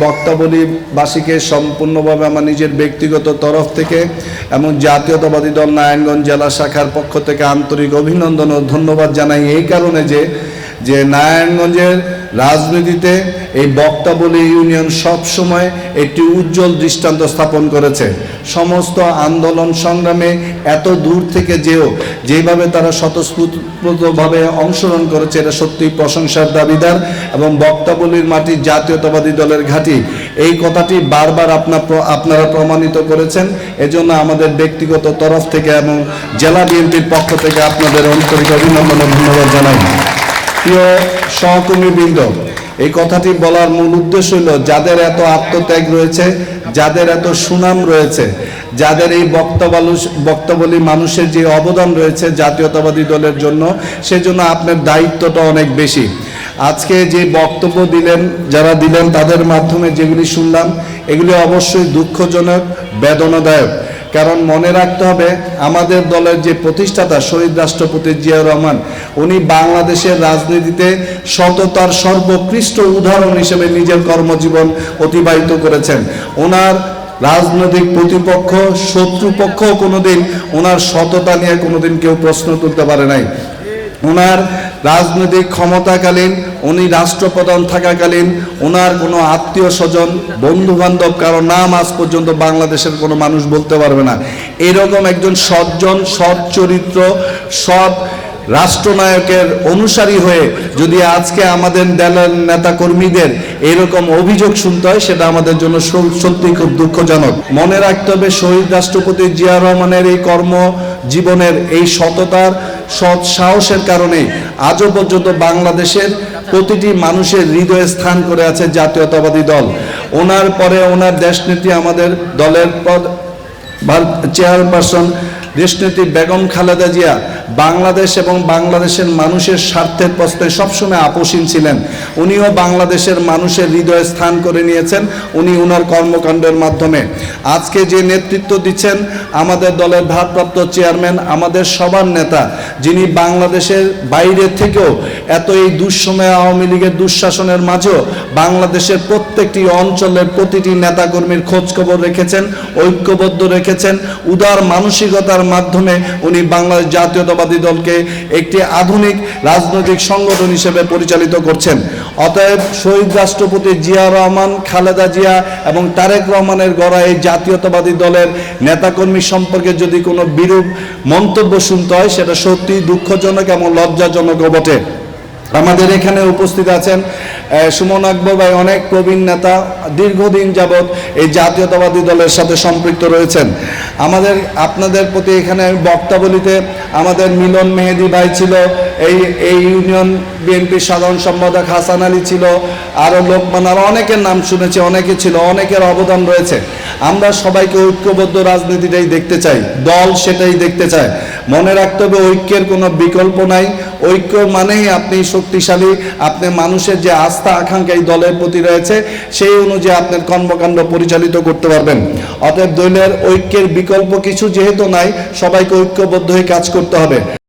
বক্তাবলীবাসীকে সম্পূর্ণভাবে আমার নিজের ব্যক্তিগত তরফ থেকে এবং জাতীয়তাবাদী দল নারায়ণগঞ্জ জেলা শাখার পক্ষ থেকে আন্তরিক অভিনন্দন ও ধন্যবাদ জানাই এই কারণে যে যে নারায়ণগঞ্জের রাজনীতিতে এই বক্তাবলী ইউনিয়ন সবসময় একটি উজ্জ্বল দৃষ্টান্ত স্থাপন করেছে। সমস্ত আন্দোলন সংগ্রামে এত দূর থেকে যেও, যেভাবে তারা স্বতঃস্ফূর্তভাবে অংশগ্রহণ করেছে, এটা সত্যিই প্রশংসার দাবিদার এবং বক্তাবলীর মাটি জাতীয়তাবাদী দলের ঘাঁটি। এই কথাটি বারবার আপনার আপনারা প্রমাণিত করেছেন। এজন্য আমাদের ব্যক্তিগত তরফ থেকে এবং জেলা বিএনপির পক্ষ থেকে আপনাদের আন্তরিক অভিনন্দন ধন্যবাদ জানাই। প্রিয় সহকর্মীবৃন্দ এই কথাটি বলার মূল উদ্দেশ্য হল যাদের এত আত্মত্যাগ রয়েছে, যাদের এত সুনাম রয়েছে, যাদের এই বক্তবালু বক্তবলী মানুষের যে অবদান রয়েছে জাতীয়তাবাদী দলের জন্য, সেজন্য আপনার দায়িত্বটা অনেক বেশি। আজকে যে বক্তব্য দিলেন, যারা দিলেন তাদের মাধ্যমে যেগুলি শুনলাম, এগুলি অবশ্যই দুঃখজনক, বেদনাদায়ক। কারণ মনে রাখতে হবে, আমাদের দলের যে প্রতিষ্ঠাতা শহীদ রাষ্ট্রপতি জিয়াউর রহমান, উনি বাংলাদেশের রাজনীতিতে সততার সর্বোৎকৃষ্ট উদাহরণ হিসেবে নিজের কর্মজীবন অতিবাহিত করেছেন। ওনার রাজনৈতিক প্রতিপক্ষ শত্রুপক্ষ কোনোদিন ওনার সততা নিয়ে কোনোদিন কেউ প্রশ্ন তুলতে পারে নাই। ওনার রাজনৈতিক ক্ষমতাকালীন, উনি রাষ্ট্রপ্রধান থাকাকালীন ওনার কোনো আত্মীয় স্বজন বন্ধু বান্ধব কারও নাম আজ পর্যন্ত বাংলাদেশের কোনো মানুষ বলতে পারবে না। এরকম একজন সজ্জন, সৎ চরিত্র, সৎ রাষ্ট্রনায়কের অনুসারী হয়ে যদি আজকে আমাদের দলের নেতা কর্মীদের এরকম অভিযোগ শুনতে হয়, সেটা আমাদের জন্য সত্যি খুব দুঃখজনক। মনে রাখতে হবে শহীদ রাষ্ট্রপতি জিয়া রহমানের এই কর্ম জীবনের এই সততার, সৎ সাহসের কারণে আজও পর্যন্ত বাংলাদেশের প্রতিটি মানুষের হৃদয়ে স্থান করে আছে জাতীয়তাবাদী দল। ওনার পরে ওনার দেশনীতি আমাদের দলের পদ চেয়ারপারসন দেশনীতি বেগম খালেদা জিয়া। বাংলাদেশ এবং বাংলাদেশের মানুষের স্বার্থের প্রশ্নে সবসময় আপোষীন ছিলেন। উনিও বাংলাদেশের মানুষের হৃদয়ে স্থান করে নিয়েছেন। উনি উনার কর্মকাণ্ডের মাধ্যমে। আজকে যে নেতৃত্ব দিচ্ছেন আমাদের দলের ভারপ্রাপ্ত চেয়ারম্যান, আমাদের সবার নেতা, যিনি বাংলাদেশের বাইরে থেকেও এত এই দুঃসময়ে আওয়ামী লীগের দুঃশাসনের মাঝেও বাংলাদেশের প্রত্যেকটি অঞ্চলের প্রতিটি নেতাকর্মীর খোঁজ খবর রেখেছেন, ঐক্যবদ্ধ রেখেছেন। উদার মানসিকতার মাধ্যমে উনি বাংলাদেশ জাতীয়তাবাদী দলকে একটি আধুনিক রাজনৈতিক সংগঠন হিসেবে পরিচালিত করছেন। অতএব শহীদ রাষ্ট্রপতি জিয়া রহমান, খালেদা জিয়া এবং তারেক রহমানের গড়া এই জাতীয়তাবাদী দলের নেতাকর্মী সম্পর্কে যদি কোনো বিরূপ মন্তব্য শুনতে হয়, সেটা সত্যি দুঃখজনক এবং লজ্জাজনকও বটে। আমাদের এখানে উপস্থিত আছেন সুমন আকবর ভাই, অনেক প্রবীণ নেতা, দীর্ঘদিন যাবৎ এই জাতীয়তাবাদী দলের সাথে সম্পৃক্ত রয়েছেন। আমাদের, আপনাদের প্রতি এখানে বক্তাবলিতে আমাদের মিলন মেহেদি ভাই ছিল, এই এই ইউনিয়ন বিএনপির সাধারণ সম্পাদক হাসান আলী ছিল আরও লোকমান আরও অনেকের নাম শুনেছি, অনেকে ছিল, অনেকের অবদান রয়েছে। আমরা সবাইকে ঐক্যবদ্ধ রাজনীতিটাই দেখতে চাই, দল সেটাই দেখতে চায়। মনে রাখতে হবে ঐক্যের কোনো বিকল্প নাই ঐক্য মানেই আপনি শক্তিশালী, আপনি মানুষের যে আস্থা, আকাঙ্ক্ষা এই দলের প্রতি রয়েছে, সেই অনুযায়ী আপনার কর্মকাণ্ড পরিচালিত করতে পারবেন। অতএব দলের ঐক্যের বিকল্প কিছু যেহেতু নাই, সবাইকে ঐক্যবদ্ধ হয়ে কাজ করতে হবে।